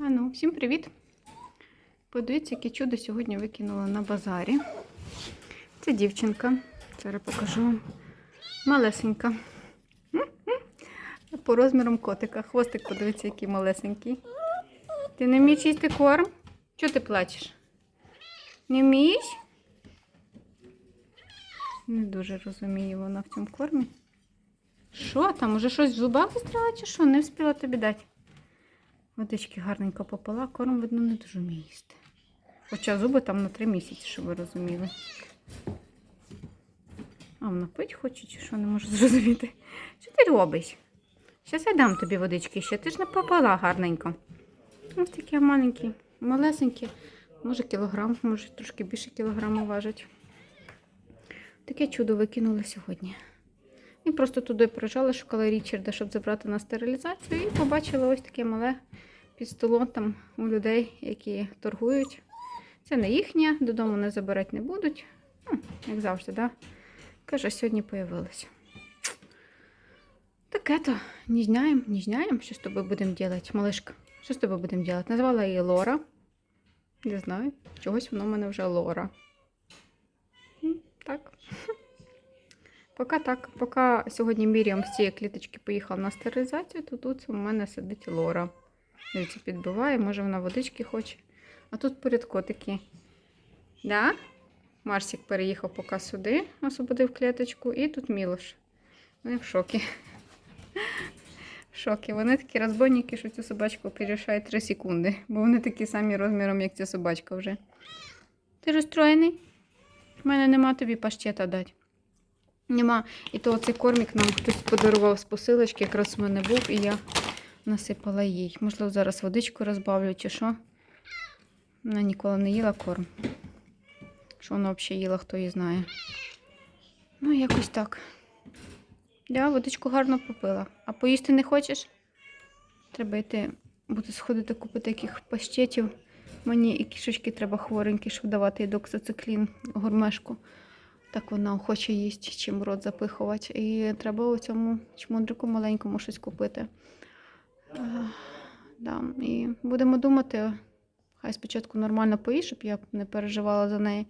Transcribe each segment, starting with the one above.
А ну, всім привіт! Подивіться, яке чудо сьогодні викинула на базарі. Це дівчинка. Зараз покажу вам. Малесенька. По розмірам котика. Хвостик, подивіться, який малесенький. Ти не вмієш їсти корм? Чого ти плачеш? Не вмієш? Не дуже розумію вона в цьому кормі. Що там? Уже щось в зубах застряла чи що? Не встигла тобі дати. Водички гарненько попила, корм, видно, не дуже вміє їсти. Хоча зуби там на три місяці, щоб ви розуміли. А вона пить хоче чи що, не можу зрозуміти. Що ти робиш? Щас я дам тобі водички ще. Ти ж не попила гарненько. Ось такі маленькі, малесенькі. Може кілограм, може трошки більше кілограму важать. Таке чудо викинули сьогодні. І просто туди приїжджала, шукала Річарда, щоб забрати на стерилізацію, і побачила ось таке мале під столом там у людей, які торгують. Це не їхнє, додому не забирати не будуть. Ну, як завжди, да? Каже, сьогодні появилося. Таке то ніжняєм, ніжняєм. Що з тобою будемо робити, малишка? Що з тобою будемо робити? Назвала її Лора. Не знаю, чогось воно в мене вже Лора. Так. Поки так, поки сьогодні Міріам з цієї кліточки поїхав на стерилізацію, то тут у мене сидить Лора. Дивіться, підбиває, може вона водички хоче. А тут поряд котики. Да? Марсик переїхав поки сюди, освободив клеточку, і тут Мілош. Вони в шокі. В шокі. Вони такі розбойники, що цю собачку перерішають 3 секунди, бо вони такі самі розміром, як ця собачка вже. Ти розстроєний? У мене нема тобі паштета дати. Нема. І то цей кормік нам хтось подарував з посилочки, якраз в мене був, і я насипала їй. Можливо, зараз водичку розбавлю чи що. Вона ніколи не їла корм. Що вона взагалі їла, хто її знає. Ну, якось так. Я водичку гарно попила. А поїсти не хочеш? Треба йти, буду сходити купити яких пащетів. Мені і кішечки треба хворенькі, щоб давати їй доксициклін, гурмешку. Так вона хоче їсти, чим рот запихувати. І треба у цьому чмундрику маленькому щось купити. Е, да. І будемо думати, хай спочатку нормально поїсть, щоб я не переживала за неї.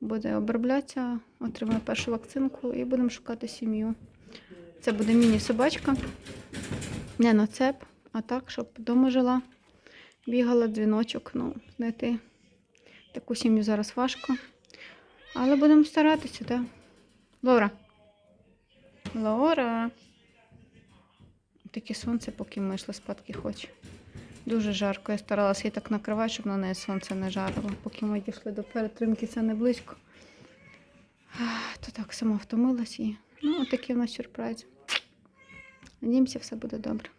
Буде оброблятися, отримає першу вакцинку і будемо шукати сім'ю. Це буде міні-собачка. Не на цеп, а так, щоб вдома жила. Бігала дзвіночок. Ну, знайти таку сім'ю зараз важко. Але будемо старатися, так? Лора. Лора. Таке сонце, поки ми йшли спадки хоче. Дуже жарко. Я старалася її так накривати, щоб на неї сонце не жарило. Поки ми дійшли до перетримки, це не близько. То так сама втомилась і. Ну, отакі в нас сюрпризи. Надіємося, все буде добре.